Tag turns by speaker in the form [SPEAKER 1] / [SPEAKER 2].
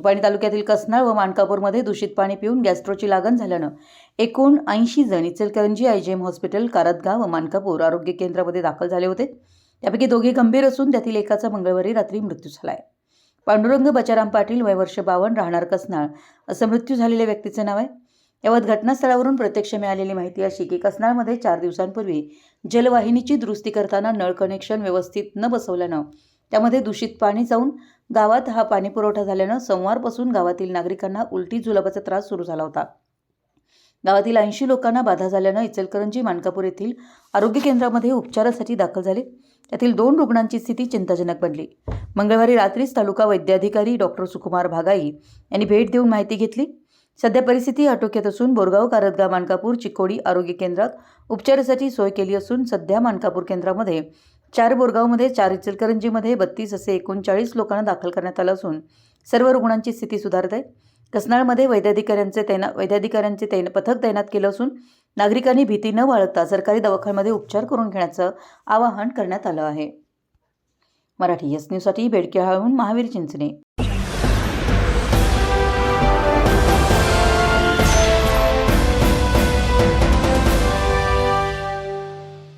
[SPEAKER 1] निपाणी तालुक्यातील कसनाळ व माणकापूरमध्ये दूषित पाणी पिऊन गॅस्ट्रोची लागण झाल्यानं एकूण ऐंशी जण इचलकरंजी आयजीएम हॉस्पिटल कारदगाव व मानकापूर आरोग्य केंद्रामध्ये दाखल झाले होते. त्यापैकी दोघे गंभीर असून त्यातील एकाचा मंगळवारी रात्री मृत्यू झाला आहे पांडुरंग बचाराम पाटील वय वर्ष बावन्न राहणार कसनाळ असं मृत्यू झालेल्या व्यक्तीचं नाव आहे. यावत घटनास्थळावरून प्रत्यक्ष मिळालेली माहिती अशी की कसनाळमध्ये चार दिवसांपूर्वी जलवाहिनीची दुरुस्ती करताना नळ कनेक्शन व्यवस्थित न बसवल्यानं त्यामध्ये दूषित पाणी जाऊन गावात हा पाणी पुरवठा झाल्यानं सोमवारपासून गावातील नागरिकांना उलटी जुलाबाचा त्रास सुरू झाला होता. गावातील ऐंशी लोकांना बाधा झाल्यानं इचलकरंजी मानकापूर येथील आरोग्य केंद्रामध्ये उपचारासाठी दाखल झाले. त्यातील दोन रुग्णांची स्थिती चिंताजनक बनली. मंगळवारी रात्रीच तालुका वैद्याधिकारी डॉक्टर सुकुमार भागाई यांनी भेट देऊन माहिती घेतली. सध्या परिस्थिती आटोक्यात असून बोरगाव कारदगाव मानकापूर चिकोडी आरोग्य केंद्रात उपचारासाठी सोय केली असून सध्या मानकापूर केंद्रामध्ये चार बोरगावमध्ये चार इचलकरंजीमध्ये बत्तीस असे एकोणचाळीस लोकांना दाखल करण्यात आलं असून सर्व रुग्णांची स्थिती सुधारत आहे. कसनाळमध्ये वैद्याधिकाऱ्यांचे तैना वैद्याधिकाऱ्यांचे तैन पथक तैनात केलं असून नागरिकांनी भीती न बाळगता सरकारी दवाखान्यामध्ये उपचार करून घेण्याचं आवाहन करण्यात आलं आहे. मराठी एस न्यूजसाठी बेडकेहाळहून महावीर चिंचणे.